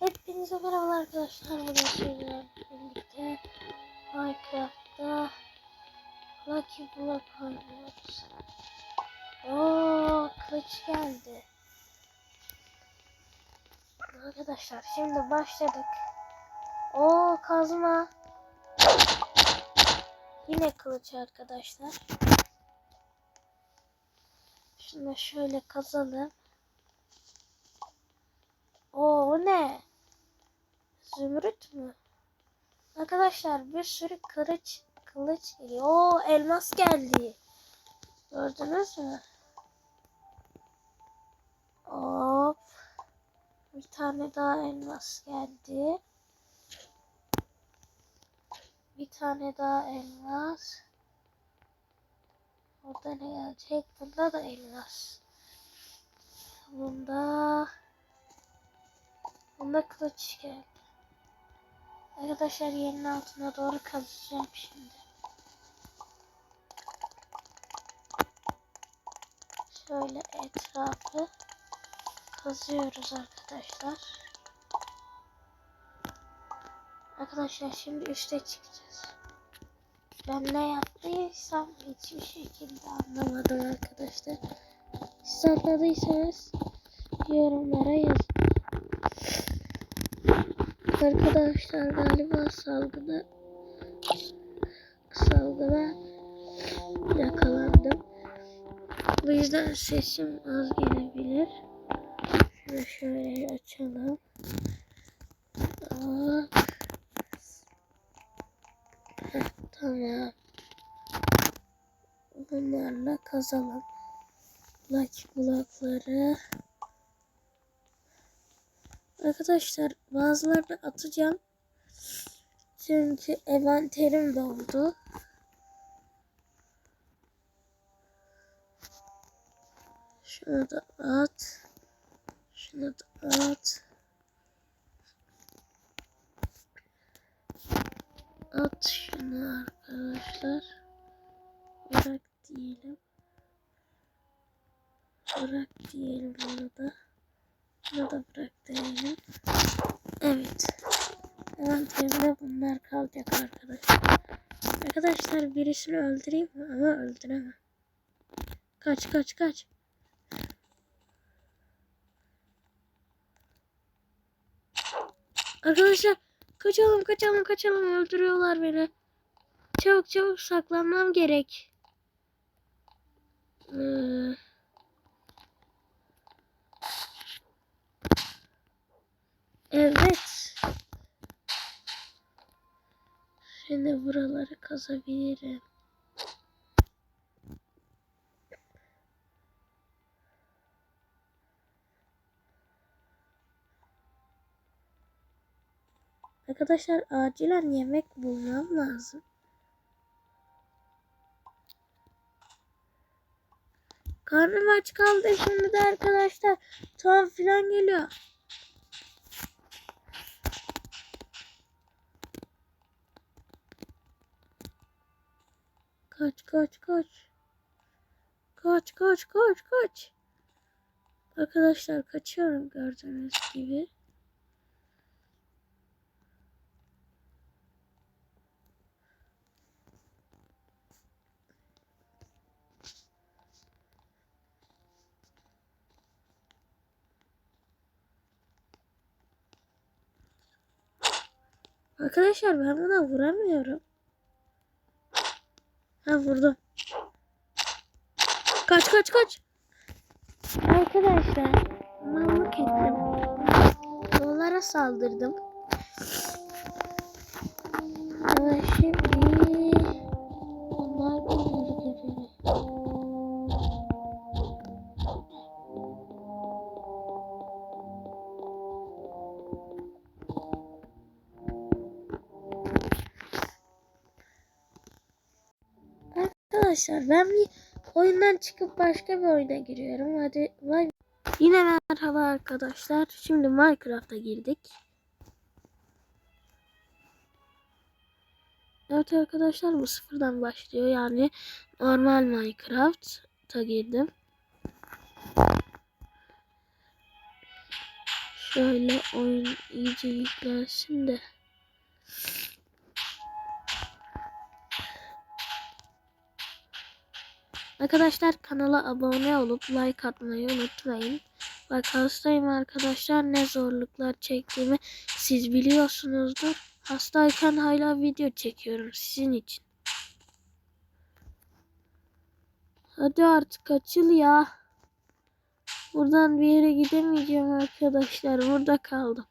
Hepinize merhaba arkadaşlar. Bugün sizlerle birlikte Minecraft'ta Lucky Block oynuyoruz. Oo, kılıç geldi. Arkadaşlar şimdi başladık. Oo kazma. Yine kılıç arkadaşlar. Şunu şöyle kazalım. Oo o ne? Zümrüt mü? Arkadaşlar bir sürü kılıç kılıç geliyor. Oo elmas geldi. Gördünüz mü? Hop. Bir tane daha elmas geldi. Bir tane daha elmas. Orada ne gelecek? Bunda da elmas. Bunda Bunda kılıç geldi. Arkadaşlar yerin altına doğru kazacağım şimdi. Şöyle etrafı kazıyoruz arkadaşlar. Arkadaşlar şimdi üste çıkacağız. Ben ne yaptıysam hiçbir şekilde anlamadım arkadaşlar. Siz anladıysanız yorumlara yazın. Arkadaşlar galiba salgına salgına yakalandım. Bu yüzden sesim az gelebilir. Şunu şöyle açalım. Heh, tamam. Bunlarla kazalım. Lucky blokları. Arkadaşlar bazılarını atacağım. Çünkü envanterim doldu. Şunu da at. Şunu da at. At şunu arkadaşlar. Bırak diyelim. Bırak diyelim onu da. Bunu da bırak diyelim. Evet. Envanterimde bunlar kalacak arkadaşlar. Arkadaşlar birisini öldüreyim? Ama öldüremem. Kaç kaç kaç. Arkadaşlar kaçalım kaçalım kaçalım öldürüyorlar beni. Çabuk çabuk saklanmam gerek. Ee, Evet. Şimdi buraları kazabilirim. Arkadaşlar acilen yemek bulmam lazım. Karnım aç kaldı şimdi de arkadaşlar. Tam filan geliyor. Kaç kaç kaç. Kaç kaç kaç kaç. Arkadaşlar kaçıyorum gördüğünüz gibi. Arkadaşlar ben buna vuramıyorum. Ha vurdum. Kaç kaç kaç. Arkadaşlar mallık ettim. Onlara saldırdım. Ama şimdi Arkadaşlar ben bir oyundan çıkıp başka bir oyuna giriyorum. Hadi vay. Yine merhaba arkadaşlar. Şimdi Minecraft'a girdik. Evet arkadaşlar bu sıfırdan başlıyor. Yani normal Minecraft'a girdim. Şöyle oyun iyice yüklensin de. Arkadaşlar kanala abone olup like atmayı unutmayın. Bak hastayım arkadaşlar ne zorluklar çektiğimi siz biliyorsunuzdur. Hastayken hala video çekiyorum sizin için. Hadi artık açıl ya. Buradan bir yere gidemeyeceğim arkadaşlar. Burada kaldım.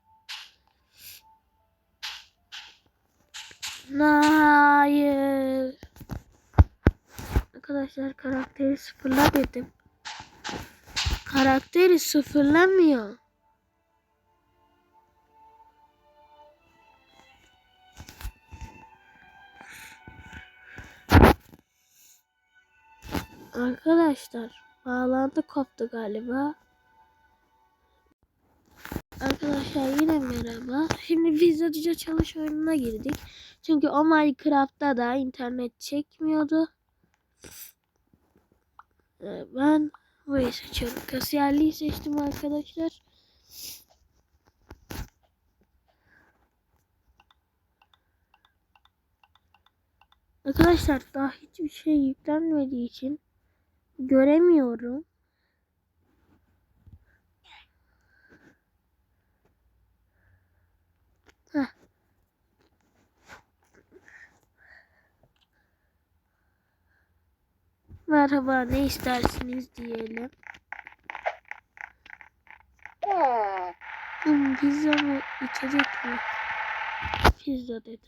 Hayır. Arkadaşlar karakteri sıfırla dedim. Karakteri sıfırlamıyor. Arkadaşlar bağlantı koptu galiba. Arkadaşlar yine merhaba. Şimdi pizzacıca çalış oyununa girdik. Çünkü o Minecraft'ta da internet çekmiyordu. Ee, Ben burayı seçiyorum. Kasiyerliği seçtim arkadaşlar. Arkadaşlar daha hiçbir şey yüklenmediği için göremiyorum. Merhaba ne istersiniz diyelim. Hmm, pizza mı içecek mi? Pizza dedi.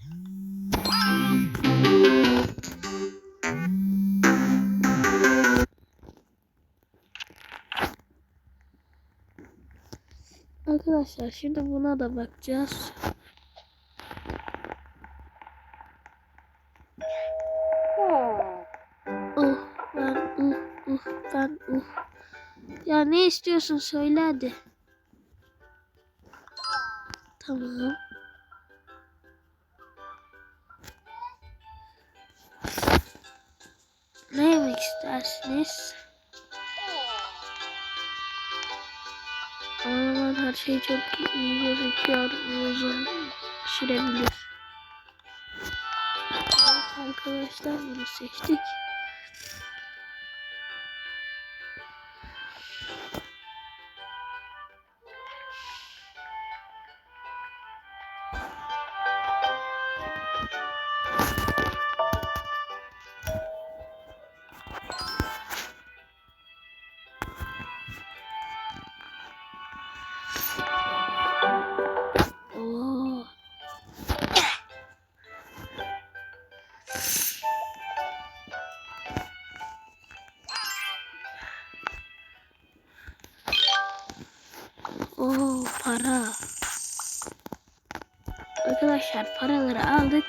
Arkadaşlar şimdi buna da bakacağız. Ben uh. Ya ne istiyorsun söyle hadi. Tamam. Ne yemek istersiniz? Aman her şey çok iyi gözüküyor. Uzun sürebilir. Evet arkadaşlar bunu seçtik. Para. Arkadaşlar paraları aldık.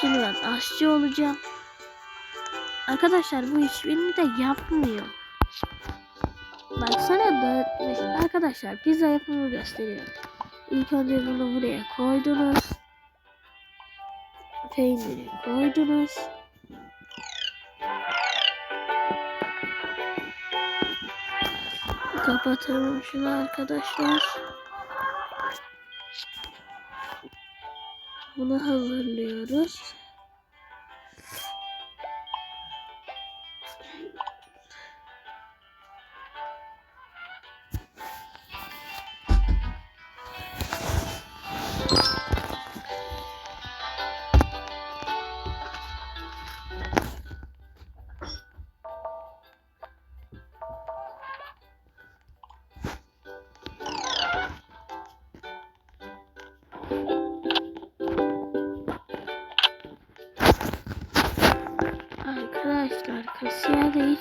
Şimdi ben aşçı olacağım. Arkadaşlar bu hiçbirini de yapmıyor. Baksana dağıtmış. Arkadaşlar pizza yapımı gösteriyorum. İlk önce bunu buraya koydunuz. Peyniri koydunuz. Kapatalım şunu arkadaşlar. Bunu hazırlıyoruz.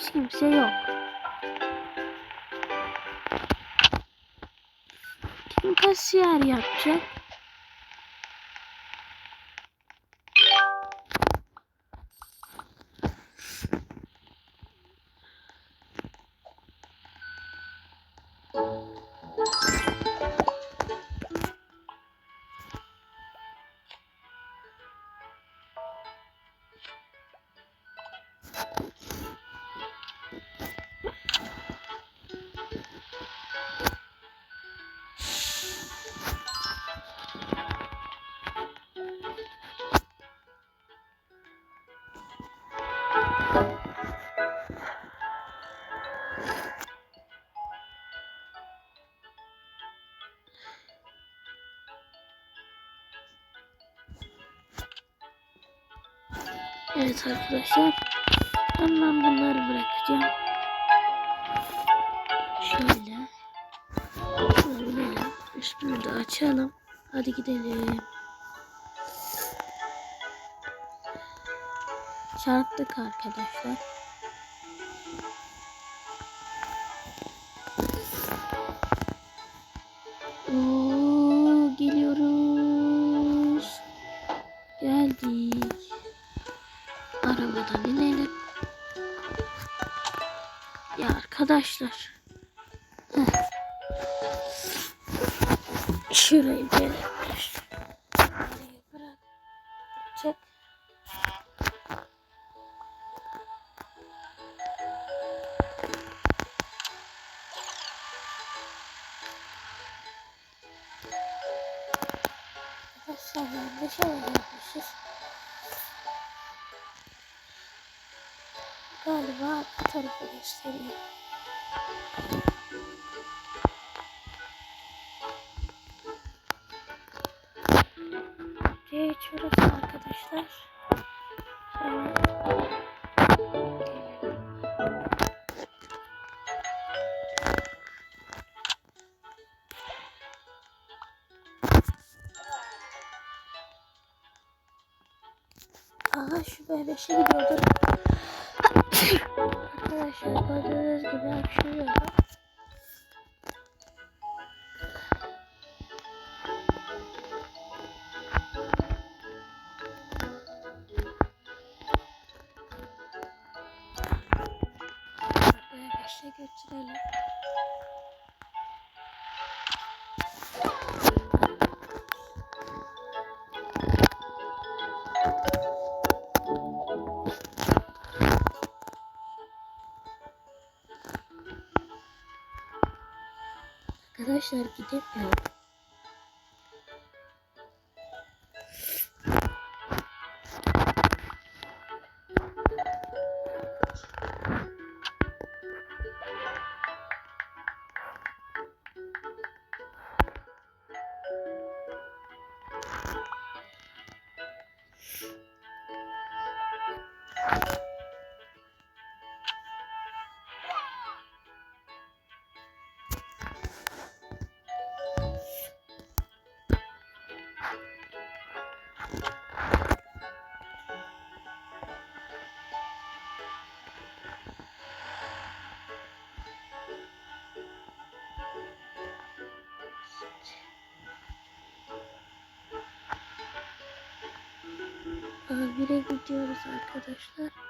Hiç kimse yok. Kim kasiyer yapacak? Evet arkadaşlar. Hemen bunları bırakacağım. Şöyle. Şöyle. Üstünü de açalım. Hadi gidelim. Çarptık arkadaşlar. Çek. Arkadaşlar yanlış gelmişiz. Galiba bu tarafı gösteriyor. C3 burası arkadaşlar. Aha şu böyle şey gidiyordu. Arkadaşlar gördüğünüz gibi hapşırıyorum. Götürelim. Arkadaşlar gidemiyorum. Amire gidiyoruz arkadaşlar.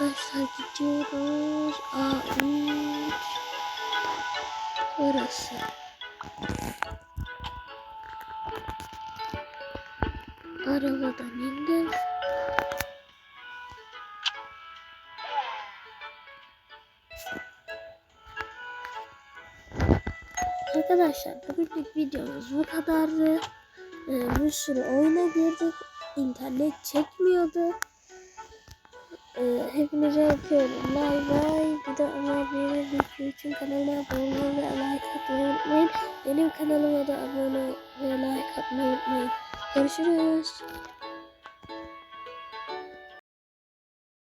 Arkadaşlar gidiyoruz. A3 Burası. Arabadan indim. Arkadaşlar bugünlük videomuz bu kadardı. Ee, bir sürü oyuna girdik. İnternet çekmiyordu. Ee, hepinize yapıyorum. Bay bay. Bir de ama benim video için kanalıma abone olmayı ve like atmayı unutmayın. Benim kanalıma da abone ve like atmayı unutmayın. Görüşürüz.